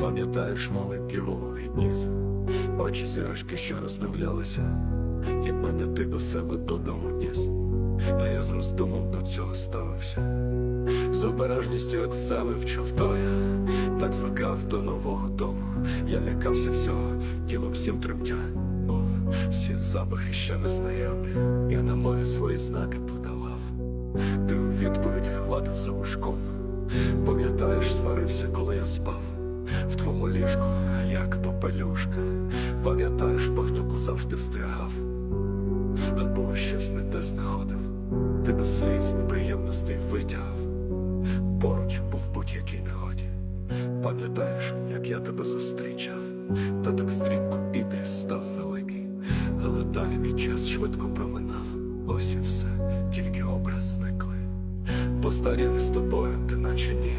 Пам'ятаєш маленький вологий ніс, очі зірочки, що роздивлялися, як мене ти до себе додому ніс, а я з роздумом до цього ставився. З обережністю як все вивчив то я, так звикав до нового дому. Я лякався всього, тіло всім тремтя. О, всі запахи ще незнайомі. Я на мої свої знаки подавав. Ти у відповідь гладив за вушком. Пам'ятаєш, сварився, як попелюшка. Пам'ятаєш, пахнюку завжди встрягав, або щось не те знаходив. Ти без сліз неприємностей витягав. Поруч був будь-якій негоді. Пам'ятаєш, як я тебе зустрічав, та так стрімко піде став великий, але далі мій час швидко проминав. Ось і все, тільки образ зникли. Постаріли з тобою, ти наче ні.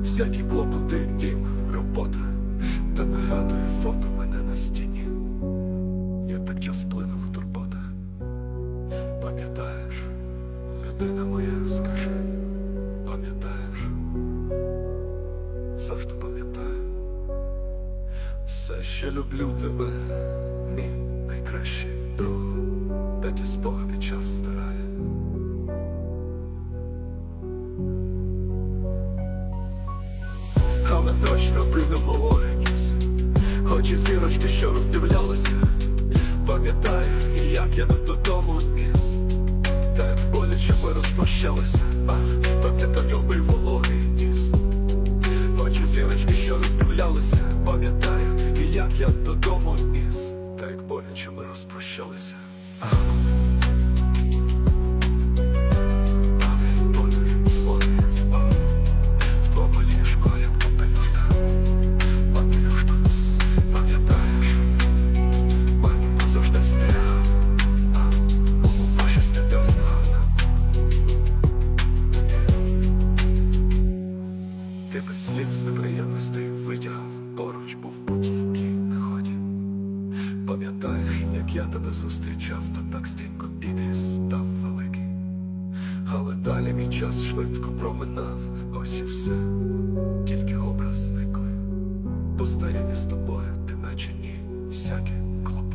Всякі клопоти, дім, та нагадує фото мене на стіні. Я так час плинув у турботах. Пам'ятаєш, людина моя, скажи, пам'ятаєш, завжди пам'ятаю. Все ще люблю тебе, мій найкращий друг, та ті спогади час стирає. Але точно придумав ніс Очі зірочки, що роздивлялися. Пам'ятаю, як я додому ніс Так боляче ми розпрощалися. Ах, пам'ятаю любий вологий ніс. Очі зірочки, що роздивлялися. Пам'ятаю, як я додому ніс Так боляче ми розпрощалися без слів з неприємностей витягав, поруч був будь-який наході. Пам'ятаєш, як я тебе зустрічав, та так стрімко піде став великий. Але далі мій час швидко проминав, ось і все, тільки образ зникли. Постаріли з тобою, ти наче ні, всякі клопоти,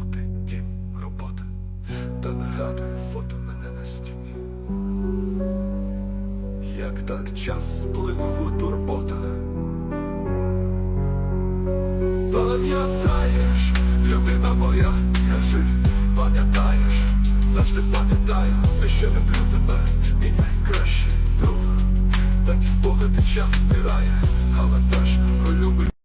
Як так час сплинув у турботах. Пам'ятаєш, людина моя, скажи, пам'ятаєш, завжди пам'ятаю, все ще люблю тебе, мій найкращий друг. Так і спогади час стирає, але точно пролюблю.